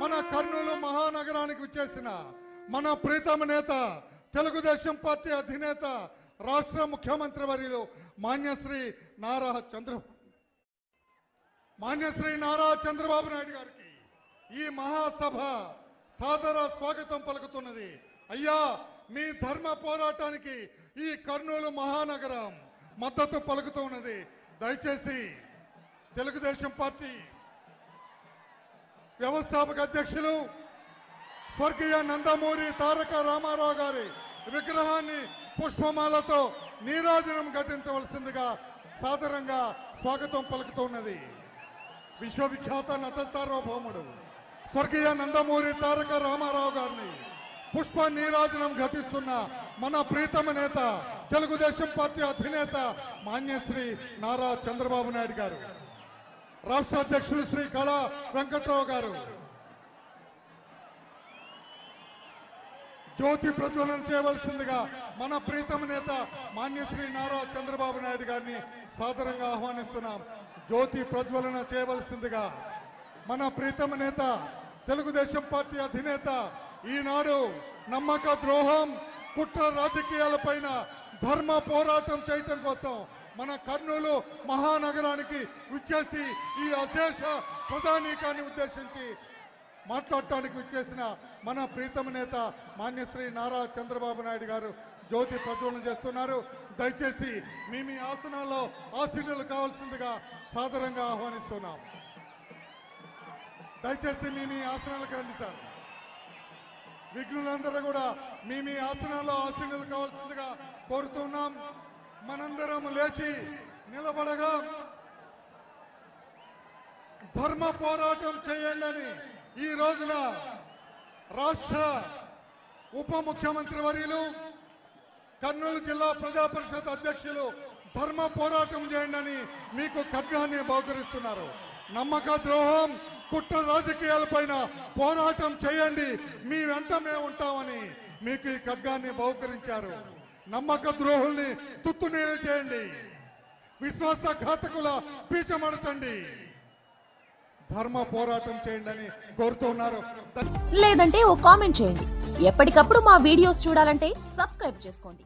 మన కర్నూలు మహానగరానికి వచ్చేసిన మన ప్రీతమ నేత తెలుగుదేశం పార్టీ అధినేత రాష్ట్ర ముఖ్యమంత్రి వర్యులు మాన్యశ్రీ నారా చంద్ర మాన్యశ్రీ నారా చంద్రబాబు నాయుడు గారికి ఈ మహాసభ సాదర స్వాగతం పలుకుతున్నది. అయ్యా మీ ధర్మ పోరాటానికి ఈ కర్నూలు మహానగరం మద్దతు పలుకుతూ ఉన్నది. దయచేసి తెలుగుదేశం పార్టీ వ్యవస్థాపక అధ్యక్షులు స్వర్గీయ నందమూరి తారక రామారావు గారి విగ్రహాన్ని పుష్పమాలతో నీరాజనం ఘటించవలసిందిగా సాధారణంగా స్వాగతం పలుకుతున్నది విశ్వవిఖ్యాత నట సార్వభౌముడు స్వర్గీయ నందమూరి తారక రామారావు గారిని పుష్ప నీరాజనం ఘటిస్తున్న మన ప్రీతమ నేత తెలుగుదేశం పార్టీ అధినేత మాన్యశ్రీ నారా చంద్రబాబు నాయుడు గారు రాష్ట్ర అధ్యక్షులు శ్రీ కళా వెంకట్రావు గారు. జ్యోతి ప్రజ్వలన చేయవలసిందిగా మన ప్రీతమ నేత మాన్యశ్రీ నారా చంద్రబాబు నాయుడు గారిని సాదరంగా ఆహ్వానిస్తున్నాం. జ్యోతి ప్రజ్వలన చేయవలసిందిగా మన ప్రీతమ నేత తెలుగుదేశం పార్టీ అధినేత ఈనాడు నమ్మక ద్రోహం కుట్ర రాజకీయాలపైన ధర్మ పోరాటం చేయటం కోసం మన కర్నూలు మహానగరానికి విచ్చేసి ఈ అశేష ప్రధానికాన్ని ఉద్దేశించి మాట్లాడటానికి విచ్చేసిన మన ప్రీతమ నేత మాన్యశ్రీ నారా చంద్రబాబు నాయుడు గారు జ్యోతి ప్రజ్వలన చేస్తున్నారు. దయచేసి మీ మీ ఆసనాల్లో ఆశీర్యులు కావాల్సిందిగా సాదరంగా ఆహ్వానిస్తున్నాం. దయచేసి మీ మీ ఆసనాలకు రండి సార్. విఘ్నులందరూ కూడా మీ మీ ఆసనాల్లో ఆశీనులు కావాల్సిందిగా కోరుతున్నాం. మనందరం లేచి నిలబడగా ధర్మ పోరాటం చేయండి అని ఈ రోజున రాష్ట్ర ఉప ముఖ్యమంత్రి వర్యులు కర్నూలు జిల్లా ప్రజా పరిషత్ అధ్యక్షులు ధర్మ పోరాటం చేయండి అని మీకు ఖడ్గాన్ని బహుకరిస్తున్నారు. నమ్మక ద్రోహం కుట్ర రాజకీయాలపైన పోరాటం చేయండి. మీ వెంట మేము ఉంటామని మీకు ఈ ఖడ్గాన్ని బహుకరించారు. నమ్మక ద్రోహుల్ని తుత్తునీరు చేయండి. విశ్వాసఘాతకుల పీచమడచండి ధర్మ పోరాటం చేయండి అని కోరుతున్నారు లేదంటే ఓ కామెంట్ చేయండి. ఎప్పటికప్పుడు మా వీడియోస్ చూడాలంటే సబ్స్క్రైబ్ చేసుకోండి.